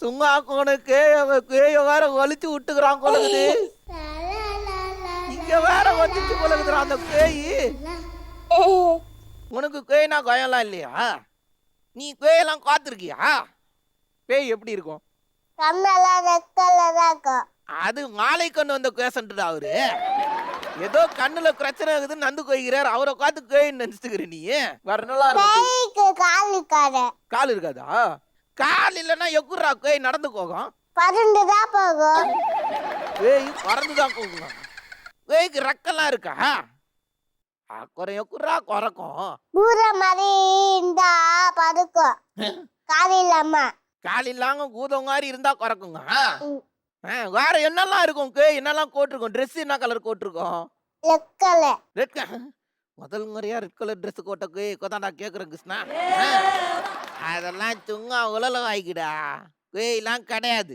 சும்மா உனக்கு கேய வேற விட்டுக்கிறான் கொழுகுது இங்க வேற வந்துச்சு கொழுகுதுறான் அந்த பேய் உனக்கு பேய்னா பயம்லாம் இல்லையா? நீ பேயெல்லாம் காத்திருக்கியா? பேய் எப்படி இருக்கும்? அது மாலை கொண்டு வந்த பேசன்ட்டு அவரு. ஏதோ கண்ணுல பிரச்சனை இருக்குதுன்னு நந்து கொய்கிறார் அவரை பார்த்து கேயின்னு நினைச்சுக்கிற நீ. வேற நல்லா கால் இருக்காதா? கால் இல்லைன்னா எக்குறா? பேய் நடந்து போகும் பறந்து தான் போகும். பேய் பறந்து தான் போகும் பேய்க்கு ரெக்கெல்லாம் இருக்கா? குறை எக்குறா? குறைக்கும். பூர மாதிரி இருந்தா படுக்கும் கால் இல்லாம. கால் இல்லாம பூதம் மாதிரி இருந்தா குறைக்குங்க. வேற என்னெல்லாம் இருக்கும்? பேய் என்னெல்லாம் கோட்டிருக்கும் ட்ரெஸ் என்ன கலர் கோட்டிருக்கும் ரெட் முதல் முறையா ரெட் கலர் ட்ரெஸ் கோட்டக்கு கொதாண்டா கேக்குறேன் கிருஷ்ணா. ஆ, அதெல்லாம் சும்மா உலல வாய்க்கிடா பேய்லாம் கிடையாது.